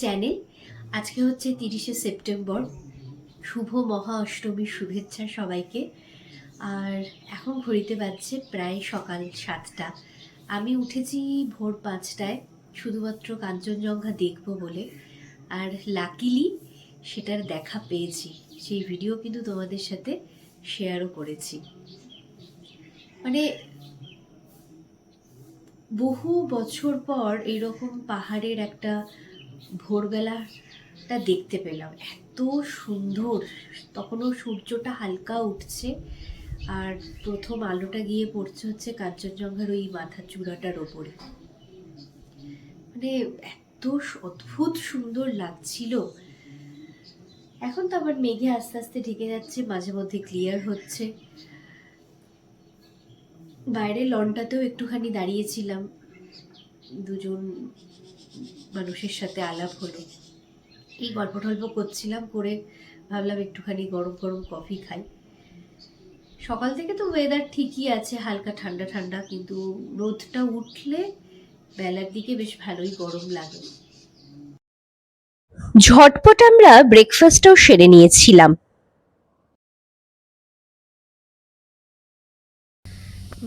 Channel আজকে হচ্ছে তিরিশে সেপ্টেম্বর। শুভ মহা অষ্টমীর শুভেচ্ছা সবাইকে। আর এখন ঘড়িতে বাজছে প্রায় সকাল সাতটা। আমি উঠেছি ভোর পাঁচটায়, শুধুমাত্র কাঞ্চনজঙ্ঘা দেখব বলে। আর লাকিলি সেটার দেখা পেয়েছি। সেই ভিডিও কিন্তু তোমাদের সাথে শেয়ারও করেছি। মানে বহু বছর পর এরকম পাহাড়ের একটা ভোরবেলাটা দেখতে পেলাম। এত সুন্দর। তখনও সূর্যটা হালকা উঠছে। আর প্রথম আলোটা গিয়ে পড়ছে হচ্ছে কাঞ্চনজঙ্ঘার ওই মাথার চূড়াটার ওপরে। মানে এত অদ্ভুত সুন্দর লাগছিল। এখন তো আবার মেঘে আস্তে আস্তে ঢেকে যাচ্ছে, মাঝে মধ্যে ক্লিয়ার হচ্ছে। বাইরে লনটাতেও একটুখানি দাঁড়িয়েছিলাম। দুজন মানুষের সাথে আলাপ হলো। এই গল্প টল্প করছিলাম করে ভাবলাম একটুখানি গরম গরম কফি খাই। সকাল থেকে তো ওয়েদার ঠিকই আছে হালকা ঠান্ডা ঠান্ডা কিন্তু রোদটা উঠলে বেলার দিকে বেশ ভালোই গরম লাগে। ঝটপট আমরা ব্রেকফাস্টও সেরে নিয়েছিলাম।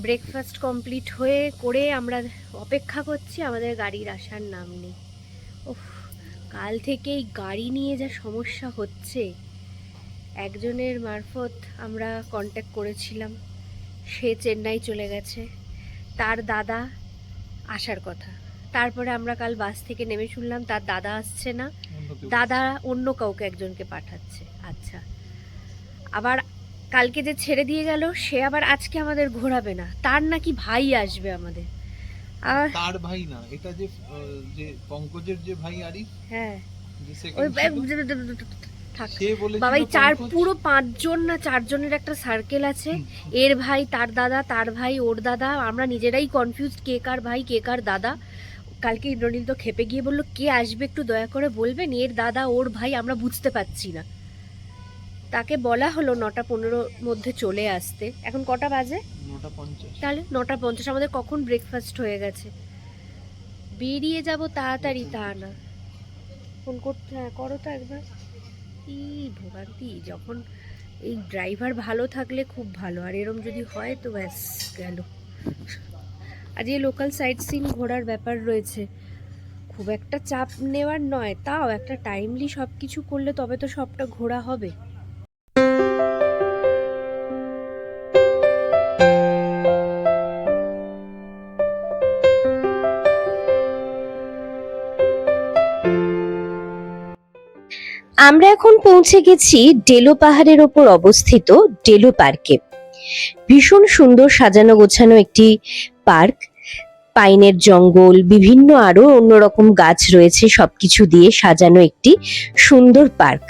ব্রেকফাস্ট কমপ্লিট হয়ে করে আমরা অপেক্ষা করছি আমাদের গাড়ির আসার নাম নেই। ওহ কাল থেকেই গাড়ি নিয়ে যা সমস্যা হচ্ছে। একজনের মারফত আমরা কন্ট্যাক্ট করেছিলাম। সে চেন্নাই চলে গেছে। তার দাদা আসার কথা। তারপরে আমরা কাল বাস থেকে নেমে শুনলাম তার দাদা আসছে না। দাদা অন্য কাউকে একজনকে পাঠাচ্ছে। আচ্ছা। আবার কালকে যে ছেড়ে দিয়ে গেল সে আবার আজকে আমাদের ঘোরাবে না। তার নাকি ভাই আসবে আমাদের। তার ভাই না এটা যে যে পঙ্কজের যে ভাই আরিফ হ্যাঁ। বাবাই চার পুরো পাঁচজন না চারজনের একটা সার্কেল আছে। এর ভাই তার দাদা তার ভাই ওর দাদা। আমরা নিজেরাই কনফিউজ কে কার ভাই কে কার দাদা। কালকে ইন্দ্রনীল তো খেপে গিয়ে বলল কে আসবে একটু দয়া করে বলবেন? এর দাদা ওর ভাই আমরা বুঝতে পারছি না। তাকে বলা হলো নটা পনেরোর মধ্যে চলে আসতে। এখন কটা বাজে? নটা পঞ্চাশ। তাহলে নটা পঞ্চাশ আমাদের কখন ব্রেকফাস্ট হয়ে গেছে? বেরিয়ে যাব তাড়াতাড়ি তা না। ফোন করতে হ্যাঁ করো তো একবার। কি ভোগান্তি যখন এই ড্রাইভার ভালো থাকলে খুব ভালো আর এরম যদি হয় তো ব্যাস গেল। আজ এই লোকাল সাইট সিন ঘোরার ব্যাপার রয়েছে। খুব একটা চাপ নেওয়ার নয় তাও একটা টাইমলি সব কিছু করলে তবে তো সবটা ঘোরা হবে। আমরা এখন পৌঁছে গেছি ডেলো পাহাড়ের ওপর অবস্থিত ডেলো পার্কে। ভীষণ সুন্দর সাজানো গোছানো একটি পার্ক। পাইনের জঙ্গল, বিভিন্ন আরও অন্যরকম গাছ রয়েছে, সবকিছু দিয়ে সাজানো একটি সুন্দর পার্ক।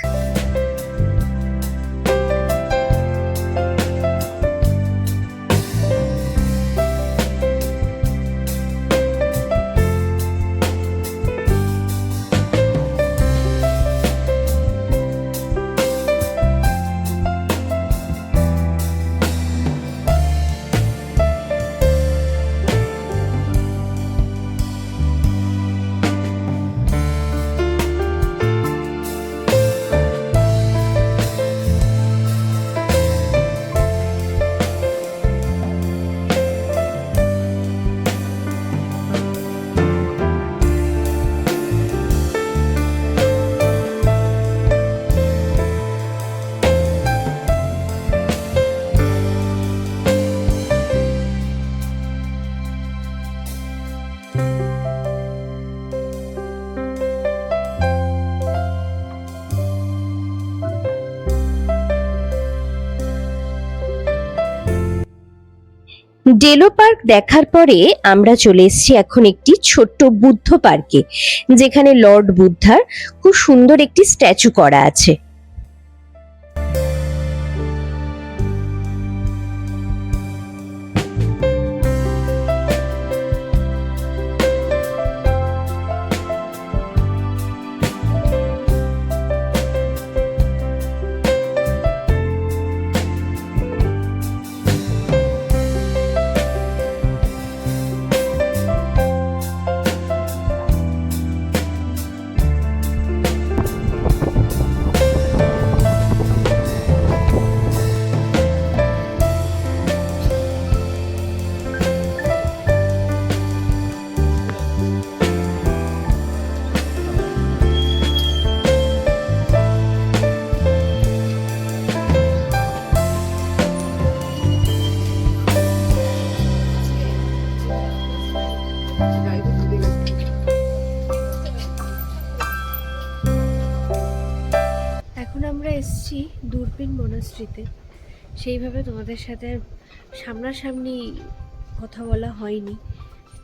ডেলো পার্ক দেখার পরে আমরা চলে এসেছি এখন একটি ছোট্ট বুদ্ধ পার্কে, যেখানে লর্ড বুদ্ধার খুব সুন্দর একটি স্ট্যাচু করা আছে। এসেছি দূরবীন মনাস্ট্রিতে সেইভাবে তোমাদের সাথে সামনাসামনি কথা বলা হয়নি।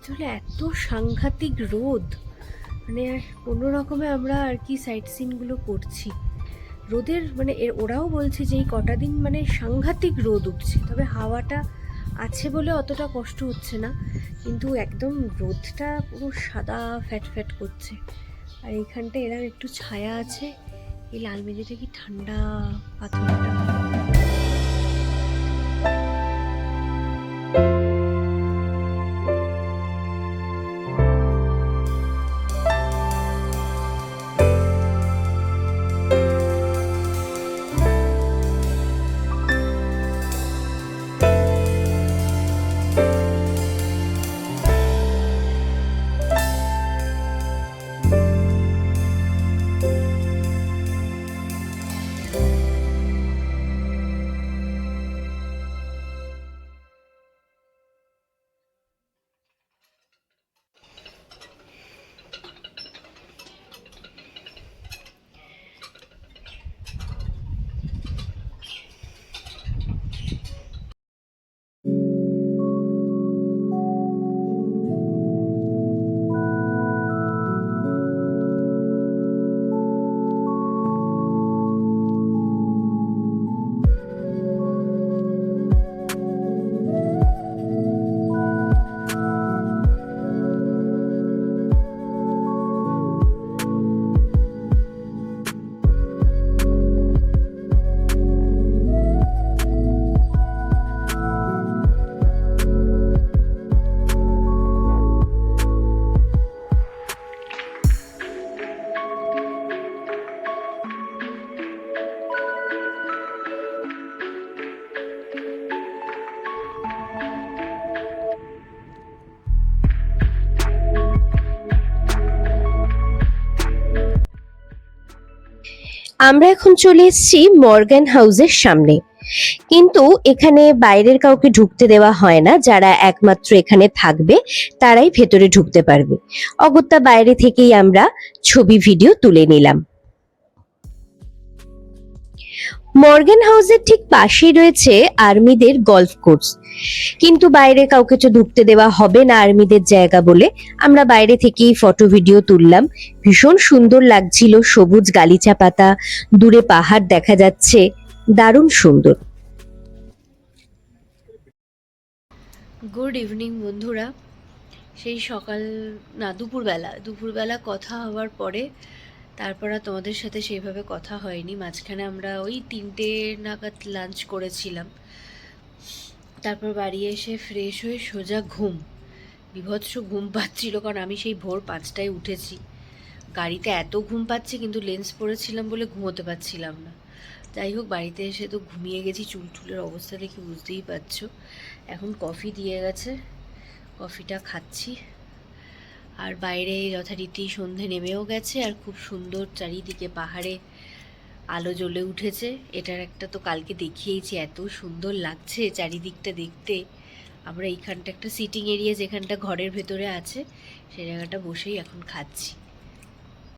চলে এত সাংঘাতিক রোদ। মানে কোনো রকমে আমরা আর কি সাইট সিনগুলো করছি। রোদের মানে এর ওরাও বলছে যে এই কটা দিন মানে সাংঘাতিক রোদ উঠছে। তবে হাওয়াটা আছে বলে অতটা কষ্ট হচ্ছে না। কিন্তু একদম রোদটা পুরো সাদা ফ্যাট ফ্যাট করছে। আর এইখানটা এরা একটু ছায়া আছে। এই লাল মেঝেটা কি ঠান্ডা পাথরটা? আমরা এখন চলে এসেছি মর্গ্যান হাউসের সামনে। কিন্তু এখানে বাইরের কাউকে ঢুকতে দেওয়া হয় না, যারা একমাত্র এখানে থাকবে, তারাই ভেতরে ঢুকতে পারবে। অগত্যা বাইরে থেকেই আমরা ছবি, ভিডিও তুলে নিলাম। মর্গ্যান হাউসের ঠিক পাশেই রয়েছে আর্মিদের গলফ কোর্স। কিন্তু বাইরে কাউকে তো ঢুকতে দেওয়া হবে না আর্মিদের জায়গা বলে। আমরা বাইরে থেকেই ফটো ভিডিও তুললাম। ভীষণ সুন্দর লাগছিল সবুজ গালিচা পাতা, দূরে পাহাড় দেখা যাচ্ছে, দারুণ সুন্দর। গুড ইভিনিং বন্ধুরা। সেই সকাল, না, দুপুরবেলা। দুপুরবেলা কথা হওয়ার পরে তারপর আর তোমাদের সাথে সেইভাবে কথা হয়নি। মাঝখানে আমরা ওই তিনটে নাগাদ লাঞ্চ করেছিলাম। তারপর বাড়ি এসে ফ্রেশ হয়ে সোজা ঘুম। বিভৎস ঘুম পাচ্ছিল কারণ আমি সেই ভোর পাঁচটায় উঠেছি। গাড়িতে এত ঘুম পাচ্ছে কিন্তু লেন্স পরেছিলাম বলে ঘুমোতে পারছিলাম না। যাই হোক, বাড়িতে এসে তো ঘুমিয়ে গেছি চুল টুলের অবস্থা দেখে বুঝতেই পারছ। এখন কফি দিয়ে গেছে। কফিটা খাচ্ছি। আর বাইরে যথারীতি সন্ধে নেমেও গেছে আর খুব সুন্দর চারিদিকে পাহাড়ে আলো জ্বলে উঠেছে। এটার একটা তো কালকে দেখিয়েছি এত সুন্দর লাগছে চারিদিকটা দেখতে। আমরা এইখানটা একটা সিটিং এরিয়া যেখানটা ঘরের ভেতরে আছে, সে জায়গাটা বসেই এখন খাচ্ছি।